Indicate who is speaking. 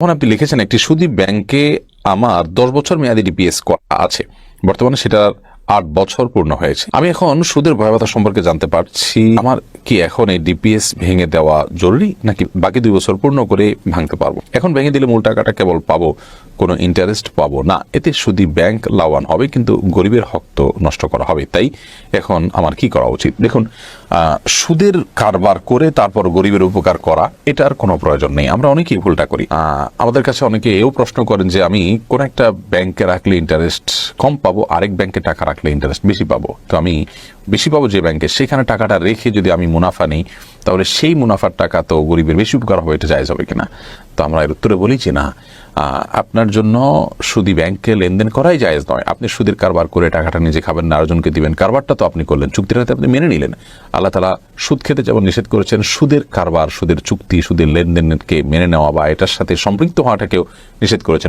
Speaker 1: তখন আপনি লিখেছেন একটি সুদী ব্যাংকে আমার দশ বছর মেয়াদি ডিপিএস আছে। বর্তমানে সেটার আট বছর পূর্ণ হয়েছে। আমি এখন সুদের ভয়াবহতা সম্পর্কে জানতে পারছি। আমার কি এখন এই ডিপিএস ভেঙে দেওয়া জরুরি, নাকি বাকি দুই বছর পূর্ণ করে ভাঙতে পারব? এখন ভেঙে দিলে মূল টাকাটা কেবল পাবো, কোনো ইন্টারেস্ট পাবো না। এতে শুধু ব্যাংক লাভবান হবে, কিন্তু গরিবের হক তো নষ্ট করা হবে। তাই এখন আমার কি করা উচিত? দেখুন সুদের কারবার করে তারপর গরিবের উপকার করা, এটার কোনো প্রয়োজন নেই। আমরা অনেকেই ভুলটা করি। আমাদের কাছে অনেকে এও প্রশ্ন করেন যে, আমি কোন একটা ব্যাংকে রাখলে ইন্টারেস্ট কম পাবো, আরেক ব্যাংকে টাকা রাখলে ইন্টারেস্ট বেশি পাবো? তো আমি বেশি পাবো যে ব্যাংকে সেখানে টাকাটা রেখে যদি আমি মুনাফা নেই, তাহলে সেই মুনাফার টাকা তো গরিবের বেশি উপকার হবে, এটা জায়জ হবে কিনা? তো আমরা এর উত্তরে বলি যে না আপনার জন্য সুদি ব্যাংকে লেনদেন করাই জায়েজ নয়। আপনি সুদের কারবার করে টাকাটা নিজে খাবেন না, আরেকজনকে দিবেন, কারবারটা তো আপনি করলেন চুক্তিটাতে আপনি মেনে নিলেন। আল্লাহ তালা সুদ খেতে যেমন নিষেধ করেছেন, সুদের কারবার, সুদের চুক্তি, সুদের লেনদেনকে মেনে নেওয়া বা এটার সাথে সম্পৃক্ত হওয়াটাকেও নিষেধ করেছেন।